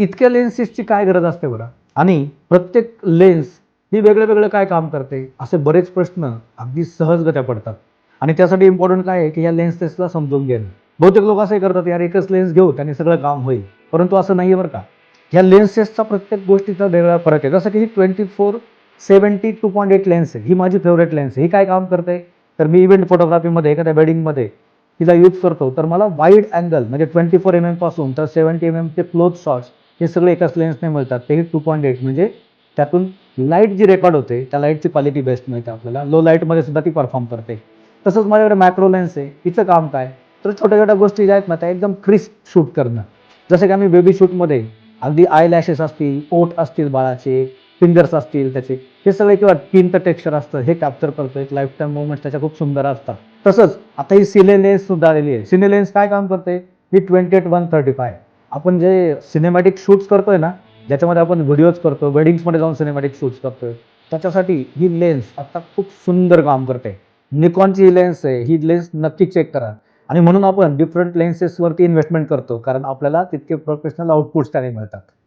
इतक्या लेन्सेसची काय गरज असते बरं? आणि प्रत्येक लेन्स ही वेगळं वेगळं काय काम करते? असे बरेच प्रश्न अगदी सहजगत्या पडतात. आणि त्यासाठी इम्पॉर्टंट काय आहे की या लेन्सेसला समजून घेणं. बहुतेक लोक असे करतात यार एकच लेन्स घेऊ त्याने सगळं काम होईल. परंतु असं नाही आहे बरं का. ह्या लेन्सेसचा प्रत्येक गोष्टीचा वेगळा फरक आहे. जसं की ही twenty four seventy two point eight lens आहे. ही माझी फेवरेट लेन्स आहे. ही काय काम करते? तर मी इव्हेंट फोटोग्राफीमध्ये एखाद्या वेडिंगमध्ये तिला यूज करतो. तर मला वाईड अँगल म्हणजे ट्वेंटी फोर एम एमपासून तर सेवन्टी एम एमचे क्लोज शॉट्स हे सगळे एकाच लेन्सने मिळतात. तेही टू पॉईंट एट म्हणजे त्यातून लाइट जी रेकॉर्ड होते त्या लाईटची क्वालिटी बेस्ट मिळते आपल्याला. लो लाईटमध्ये सुद्धा ती परफॉर्म करते. तसंच माझ्याकडे मॅक्रो लेन्स आहे. तिचं काम काय? तर छोट्या छोट्या गोष्टी ज्या आहेत ना त्या एकदम क्रिस्प शूट करणं. जसं की आम्ही बेबी शूटमध्ये अगदी आय लॅशेस असतील ओठ असतील बाळाचे फिंगर्स असतील त्याचे हे सगळे किंवा स्किनचं टेक्स्चर असतं हे कॅप्चर करतो. एक लाईफ टाईम मुवमेंट्स त्याच्या खूप सुंदर असतात. तसंच आता ही सिने लेन्स सुद्धा आलेली आहे. सिने लेन्स काय काम करते? ही twenty eight one thirty five आपण जे सिनेमॅटिक शूट्स करतोय ना ज्याच्यामध्ये आपण व्हिडिओज करतो वेडिंग्समध्ये जाऊन सिनेमॅटिक शूट्स करतोय त्याच्यासाठी ही लेन्स आता खूप सुंदर काम करते. निकॉनची ही लेन्स आहे ही लेन्स नक्की चेक करा. आणि म्हणून आपण डिफरंट लेन्सेसवरती इन्व्हेस्टमेंट करतो कारण आपल्याला तितके प्रोफेशनल आउटपुट्स त्याने मिळतात.